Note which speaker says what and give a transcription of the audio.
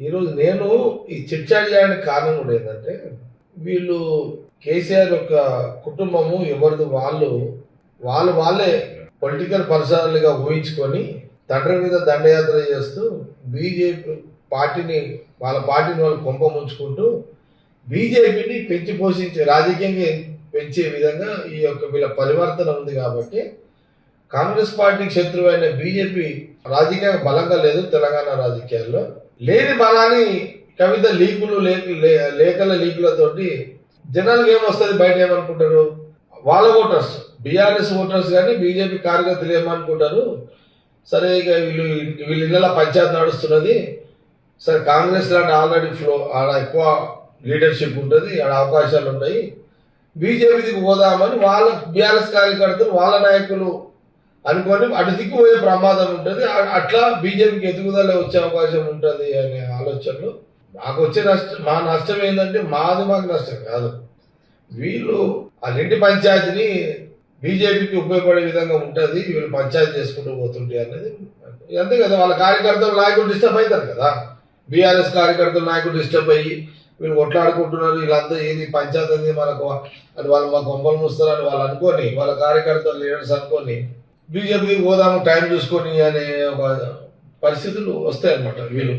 Speaker 1: ఈరోజు నేను చర్చ చేయడానికి కారణం కూడా ఏంటంటే వీళ్ళు కేసీఆర్ యొక్క కుటుంబము ఎవరిది వాళ్ళు వాళ్ళు వాళ్ళే పొలిటికల్ పర్సనల్గా ఊహించుకొని తండ్రి మీద దండయాత్ర చేస్తూ బీజేపీ పార్టీని వాళ్ళ పార్టీని వాళ్ళు కొంప ముంచుకుంటూ బీజేపీని పెంచి పోషించే రాజకీయంగా పెంచే విధంగా ఈ యొక్క వీళ్ళ పరివర్తన ఉంది కాబట్టి కాంగ్రెస్ పార్టీకి శత్రువైన బీజేపీ రాజకీయంగా బలంగా లేదు తెలంగాణ రాజకీయాల్లో. లేని బలాన్ని కవిత లీకులు లే- లేఖల లీకులతోటి జనాలకు ఏమొస్తుంది? బయట ఏమనుకుంటారు? వాళ్ళ ఓటర్స్ బీఆర్ఎస్ ఓటర్స్ కానీ బీజేపీ కార్యకర్తలు ఏమనుకుంటారు? సరే ఇక వీళ్ళు వీళ్ళ ఇళ్ళ పంచాయతీ నడుస్తున్నది. సరే కాంగ్రెస్ లాంటి ఆల్రెడీ ఫ్లో ఆడ ఎక్కువ లీడర్షిప్ ఉంటుంది. ఆడ అవకాశాలు ఉన్నాయి బీజేపీకి పోదామని వాళ్ళ బీఆర్ఎస్ కార్యకర్తలు వాళ్ళ నాయకులు అనుకొని అటు దిక్కుపోయే ప్రమాదం ఉంటుంది. అట్లా బీజేపీకి ఎదుగుదల వచ్చే అవకాశం ఉంటుంది అనే ఆలోచనలు. మాకు వచ్చే నష్టం మా నష్టం ఏంటంటే మాది మాకు నష్టం కాదు. వీళ్ళు ఆ పంచాయతీని బీజేపీకి ఉపయోగపడే విధంగా ఉంటుంది వీళ్ళు పంచాయతీ చేసుకుంటూ పోతుంటే అనేది అంతే కదా. వాళ్ళ కార్యకర్తలు నాయకులు డిస్టర్బ్ అవుతారు కదా. బీఆర్ఎస్ కార్యకర్తలు నాయకులు డిస్టర్బ్ అయ్యి వీళ్ళు కొట్లాడుకుంటున్నారు వీళ్ళంతా ఏది పంచాయతీ అనేది మనకు అది వాళ్ళు మా మూస్తారు అని వాళ్ళు అనుకొని వాళ్ళ కార్యకర్తలు లీడర్స్ అనుకొని బీజేపీకి పోదాము టైం చూసుకొని అనే ఒక పరిస్థితులు వస్తాయన్నమాట వీళ్ళు.